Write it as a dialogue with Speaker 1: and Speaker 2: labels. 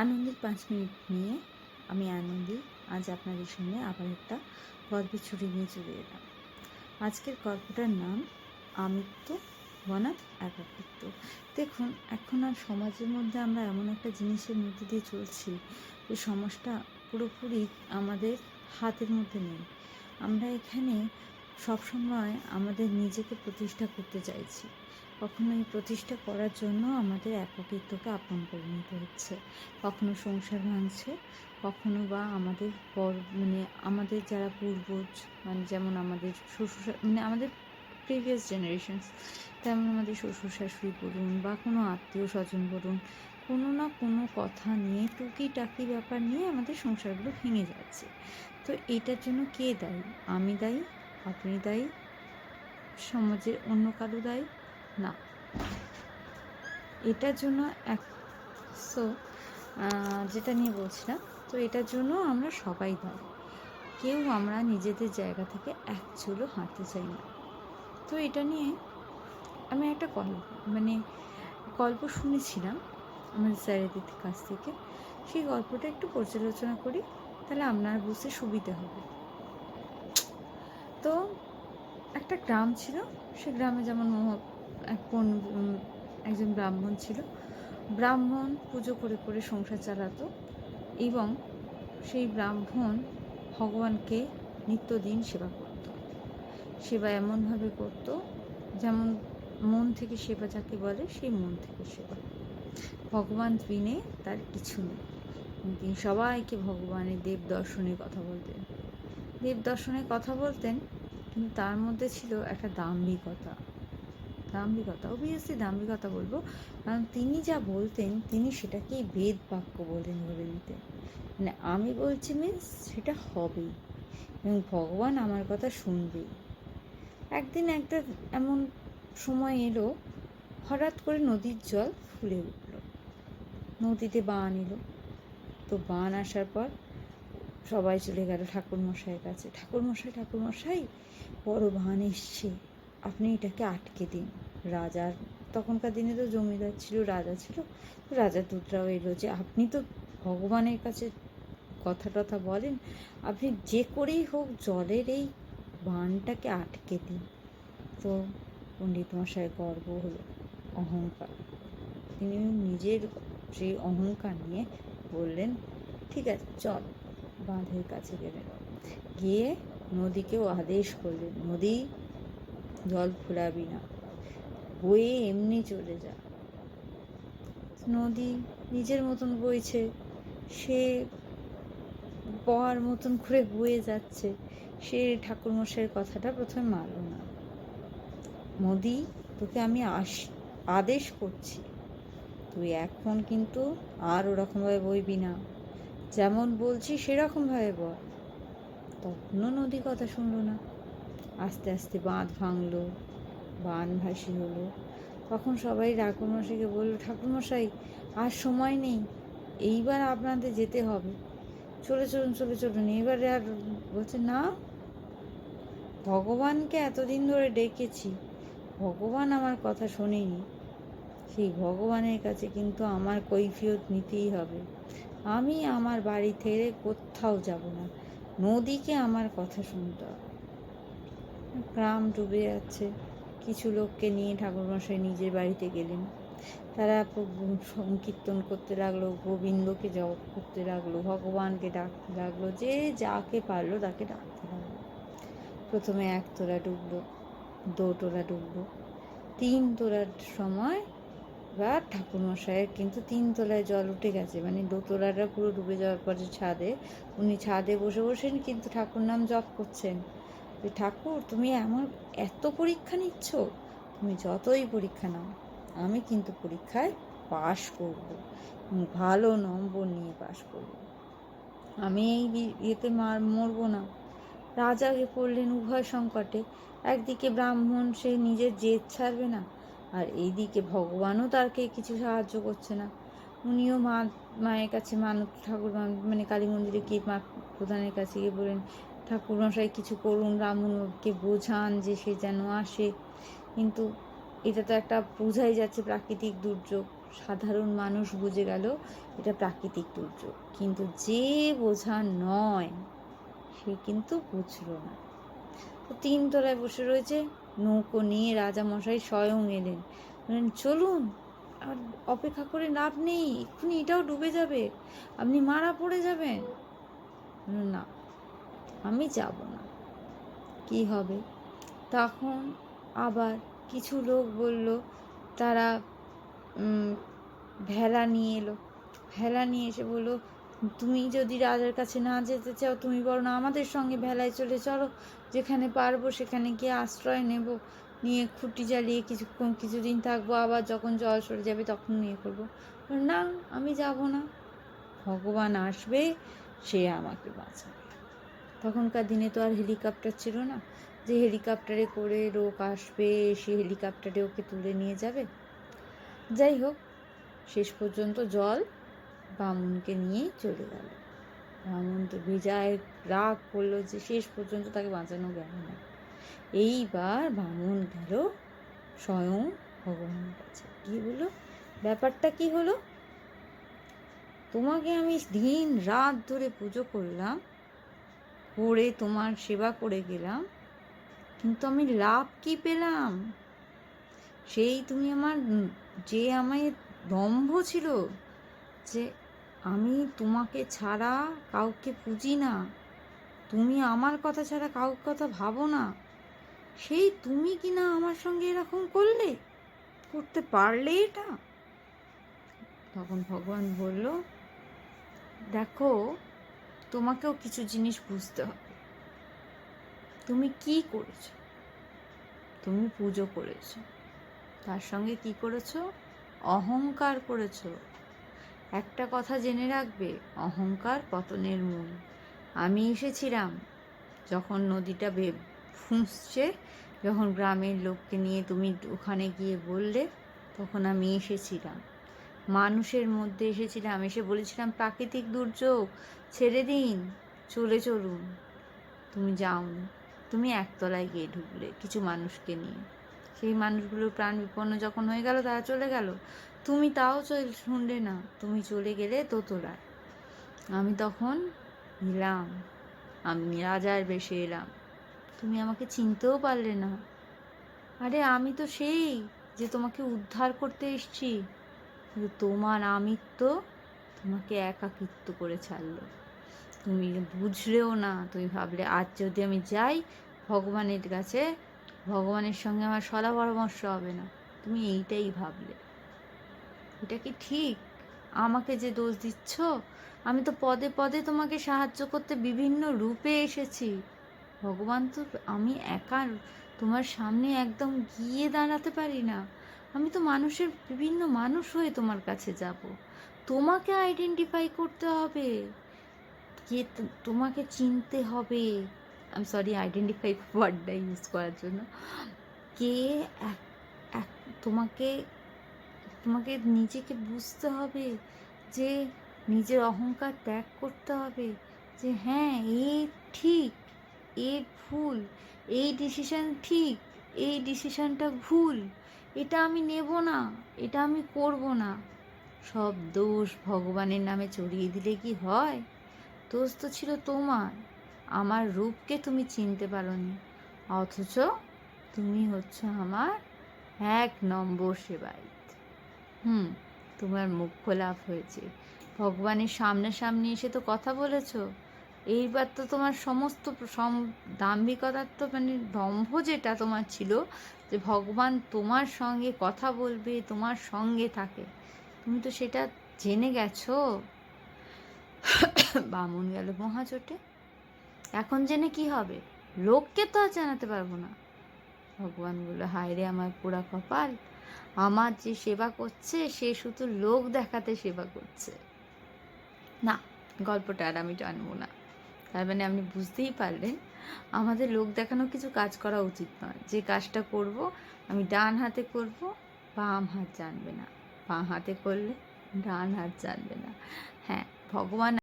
Speaker 1: আনন্দের পাঁচ মিনিট নিয়ে আমি আনন্দী আজ আপনাদের সামনে আবার একটা গল্পের ছুটি নিয়ে চলে এলাম। আজকের গল্পটার নাম আমিত্ব বনাম একাকিত্ব দেখুন, এখন আর সমাজের মধ্যে আমরা এমন একটা জিনিসের মধ্যে দিয়ে চলছি যে সমাজটা পুরোপুরি আমাদের হাতের মধ্যে নেই। আমরা এখানে সবসময় আমাদের নিজেকে প্রতিষ্ঠা করতে চাইছি। কখনো এই প্রতিষ্ঠা করার জন্য আমাদের একাকিত্বকে আপন করে নিতে হচ্ছে। কখনো সংসার ভাঙছে, কখনো বা আমাদের পর মানে আমাদের যারা পূর্বজ মানে যেমন আমাদের শ্বশুর মানে আমাদের প্রিভিয়াস জেনারেশনস তেমন আমাদের শ্বশুর শাশুড়ি বলুন বা কোনো আত্মীয় স্বজন বলুন, কোনো না কোনো কথা নিয়ে টুকি টুকিটাকি ব্যাপার নিয়ে আমাদের সংসারগুলো ভেঙে যাচ্ছে। তো এটার জন্য কে দায়ী? আমি দায়ী? আপনি দায়ী? সমাজের অন্য কারও দায়ী? না। এটার জন্য এক সো যেটা নিয়ে বলছিলাম, তো এটার জন্য আমরা সবাই দায়ী কেউ আমরা নিজেদের জায়গা থেকে এক চুলো হাঁটতে চাই না। তো এটা নিয়ে আমি একটা গল্প মানে গল্প শুনেছিলাম আমাদের স্যারেদের কাছ থেকে। সেই গল্পটা একটু পর্যালোচনা করি, তাহলে আপনার বুঝতে সুবিধে হবে। তো একটা গ্রাম ছিল, সে গ্রামে যেমন একজন ব্রাহ্মণ ছিল। ব্রাহ্মণ পুজো করে করে সংসার চালাতো এবং সেই ব্রাহ্মণ ভগবানকে নিত্যদিন সেবা করত। সেবা এমনভাবে করত যেমন মন থেকে সেবা যাকে বলে সেই মন থেকে সেবা। ভগবান বিনে তার কিছু নেই। তিনি সবাইকে ভগবানের দেব দর্শনের কথা বলতেন। দেব দর্শনের কথা বলতেন, কিন্তু তার মধ্যে ছিল একটা দাম্ভিকতা। দাম্ভিকতা অবভিয়াসলি দাম্ভিকতা বলব। কারণ তিনি যা বলতেন, তিনি সেটাকেই বেদ বাক্য বলেন বলে নিতেন। মানে আমি বলছি মিন্স সেটা হবেই। এবং ভগবান আমার কথা শুনবেই। একদিন একটা এমন সময় এলো, হঠাৎ করে নদীর জল ফুলে উঠল। নদীতে বান এলো। তো বান আসার পর সবাই চলে গেল ঠাকুরমশাইয়ের কাছে। ঠাকুরমশাই ঠাকুরমশাই, বড় বান এসছে। আপনি এটাকে আটকে দিন। রাজার তখনকার দিনে তো জমিদার ছিল, রাজা ছিল। তো রাজার দূতরাও এলো যে, আপনি তো ভগবানের কাছে কথা টথা বলেন, আপনি যে করেই হোক জলের এই বানটাকে আটকে দিন। তো পণ্ডিত মশাই গর্ব হলো, অহংকার। তিনি নিজের সেই অহংকার নিয়ে বললেন, ঠিক আছে, চল, বাঁধের কাছে গেলেন গিয়ে নদীকেও আদেশ করলেন, নদী জল ফুলাবি না। বয়ে এমনি চলে যা নদী নিজের মতন বইছে, সে বহার মতন করে বয়ে যাচ্ছে, সে ঠাকুরমশাইয়ের কথাটা প্রথমে মানল না। নদী তোকে আমি আস আদেশ করছি। তুই এখন কিন্তু আর ওরকমভাবে বইবি না। যেমন বলছি সেরকমভাবে বল। তখনও নদী কথা শুনলো না। আস্তে আস্তে বাঁধ ভাঙলো বান ভাসি হলো। তখন সবাই ঠাকুরমশাইকে বলল, ঠাকুরমশাই, আর সময় নেই, এইবার আপনাদের যেতে হবে। চলে চলুন চলে চলুন, এবারে আর বলছে, না, ভগবানকে এতদিন ধরে ডেকেছি, ভগবান আমার কথা শোনেনি। সেই ভগবানের কাছে কিন্তু আমার কৈফিয়ত নিতেই হবে। আমি আমার বাড়ি থেকে কোথাও যাব না, নদীকে আমার কথা শুনতে হবে। গ্রাম ডুবে যাচ্ছে। কিছু লোককে নিয়ে ঠাকুরমশাই নিজের বাড়িতে গেলেন। তারা সংকীর্তন করতে লাগল, গোবিন্দকে জপ করতে লাগল, ভগবানকে ডাকতে লাগল, যে যাকে পারল তাকে ডাকতে লাগল। প্রথমে এক তোলা ডুবলো, দো তোলা ডুবলো, তিন তোলার সময় বা ঠাকুরমশাইয়ের কিন্তু তিন তলায় জল উঠে গেছে। মানে দোতলাটা পুরো ডুবে যাওয়ার পরে ছাদে, উনি ছাদে বসে বসেন কিন্তু ঠাকুর নাম জপ করছেন। যে ঠাকুর, তুমি আমার এত পরীক্ষা নিচ্ছ। তুমি যতই পরীক্ষা নাও, আমি কিন্তু পরীক্ষায় পাশ করব। ভালো নম্বর নিয়ে পাশ করব। আমি এই ইয়েতে মার, মরবো না। রাজাকে পড়লেন উভয় সংকটে। একদিকে ব্রাহ্মণ, সে নিজের জেদ ছাড়বে না, আর এইদিকে ভগবানও তাকে কিছু সাহায্য করছে না। উনিও মা, মায়ের কাছে মানত, ঠাকুর মানে কালী মন্দিরে গিয়ে মা প্রধানের কাছে গিয়ে বলেন ঠাকুর মশাই কিছু করুন ব্রাহ্মণকে বোঝান যে সে যেন আসে। কিন্তু এটা তো একটা বোঝাই যাচ্ছে প্রাকৃতিক দুর্যোগ। সাধারণ মানুষ বুঝে গেল এটা প্রাকৃতিক দুর্যোগ। কিন্তু যে বোঝা নয়, সে কিন্তু বুঝলো না। তো তিনতলায় বসে রয়েছে নৌকো নিয়ে রাজামশাই স্বয়ং এলেন। বললেন, চলুন, আর অপেক্ষা করে লাভ নেই, এক্ষুনি এটাও ডুবে যাবে, আপনি মারা পড়ে যাবেন। না আমি যাব না। কি হবে? তখন আবার কিছু লোক বলল, তারা ভেলা নিয়ে এলো। ভেলা নিয়ে এসে বলল, তুমি যদি রাজার কাছে না যেতে চাও, তুমি বরং আমাদের সঙ্গে ভেলায় চলে চলো। যেখানে পারব সেখানে গিয়ে আশ্রয় নেব। নিয়ে খুঁটি জ্বালিয়ে কিছুক্ষণ, কিছুদিন থাকব। আবার যখন জল সরে যাবে তখন নিয়ে করব। না, আমি যাব না। ভগবান আসবে, সে আমাকে বাঁচাবে। তখনকার দিনে তো আর হেলিকপ্টার ছিল না। যে হেলিকপ্টারে করে লোক আসবে, সে হেলিকপ্টারে ওকে তুলে নিয়ে যাবে। যাই হোক, শেষ পর্যন্ত জল বামুনকে নিয়েই চলে গেল। বামুন তো বেজায় রাগ করল যে শেষ পর্যন্ত তাকে বাঁচানো গেল না। এইবার বামুন গেল স্বয়ং ভগবানের কাছে। কি বলল ব্যাপারটা কি হলো? তোমাকে আমি দিন রাত ধরে পুজো করলাম করে তোমার সেবা করে গেলাম, কিন্তু আমি লাভ কি পেলাম? সেই তুমি আমার, যে আমায় দম্ভ ছিল যে আমি তোমাকে ছাড়া কাউকে পুজি না, তুমি আমার কথা ছাড়া কাউর কথা ভাবো না, সেই তুমি কি না আমার সঙ্গে এরকম করলে? করতে পারলে এটা? তখন ভগবান বলল, দেখো তোমাকেও কিছু জিনিস বুঝতে হবে। তুমি কি করেছ? তুমি পুজো করেছ। তার সঙ্গে কি করেছ? অহংকার করেছ। একটা কথা জেনে রাখবে, অহংকার পতনের মূল। আমি এসেছিলাম যখন নদীটা বে ফুঁসছে, যখন গ্রামের লোককে নিয়ে তুমি ওখানে গিয়ে বললে, তখন আমি এসেছিলাম। মানুষের মধ্যে এসেছিলাম, এসে বলেছিলাম, প্রাকৃতিক দুর্যোগ, ছেড়ে দিন, চলে চলুন। তুমি যাওনি, তুমি একতলায় গিয়ে ঢুকলে কিছু মানুষকে নিয়ে। সেই মানুষগুলোর প্রাণ বিপন্ন যখন হয়ে গেল, তারা চলে গেল। তুমি তাও শুনলে না, তুমি চলে গেলে দোতলায় আমি তখন এলাম আমি রাজার বেশে এলাম। তুমি আমাকে চিনতেও পারলে না। আরে আমি তো সেই যে তোমাকে উদ্ধার করতে এসছি। কিন্তু তোমার আমিত্ব তোমাকে একাকিত্ব করে ছাড়লো। তুমি বুঝলেও না, তুমি ভাবলে, আজ যদি আমি যাই, ভগবানের কাছে, ভগবানের সঙ্গে আমার সলা পরামর্শ হবে না। তুমি এইটাই ভাবলে। এটা কি ঠিক? আমাকে যে দোষ দিচ্ছ, আমি তো পদে পদে তোমাকে সাহায্য করতে বিভিন্ন রূপে এসেছি। ভগবান তো আমি একা, তোমার সামনে একদম গিয়ে দাঁড়াতে পারি না। আমি তো মানুষের বিভিন্ন মানুষ হয়ে তোমার কাছে যাব। তোমাকে আইডেন্টিফাই করতে হবে। কে তোমাকে চিনতে হবে। আমি সরি আইডেন্টিফাই ওয়ার্ডটা ইউজ করার জন্য। কে তোমাকে তোমাকে নিজেকে বুঝতে হবে যে নিজের অহংকার ত্যাগ করতে হবে। যে হ্যাঁ এ ঠিক, এ ভুল, এই ডিসিশন ঠিক, এই ডিসিশনটা ভুল। এটা আমি নেব না, এটা আমি করব না। সব দোষ ভগবানের নামে চড়িয়ে দিলে কি হয়? দোষ তো ছিল তোমার। আমার রূপকে তুমি চিনতে পারোনি। অথচ তুমি হচ্ছ আমার এক নম্বর সেবায়িত। হুম, তোমার মুখ্য লাভ হয়েছে। ভগবানের সামনাসামনি এসে তো কথা বলেছ। এইবার তো তোমার সমস্ত সম, দাম্ভিকতার তো মানে দম্ভ যেটা তোমার ছিল, যে ভগবান তোমার সঙ্গে কথা বলবে, তোমার সঙ্গে থাকে। তুমি তো সেটা জেনে গেছো? বামুন গেল মহাচোটে এখন জেনে কি হবে? লোককে তো আর জানাতে পারব না। ভগবান বলল, হায় রে আমার পোড়া কপাল, আমার যে সেবা করছে, সে শুধু লোক দেখাতে সেবা করছে। না, গল্পটা আর আমি টানবো না। তার মানে আপনি বুঝতেই পারলেন। আমাদের লোক দেখানো কিছু কাজ করা উচিত নয়। যে কাজটা করব, আমি ডান হাতে করব, বাম হাত জানবে না। বাঁ হাতে করলে ডান হাত জানবে না। হ্যাঁ ভগবান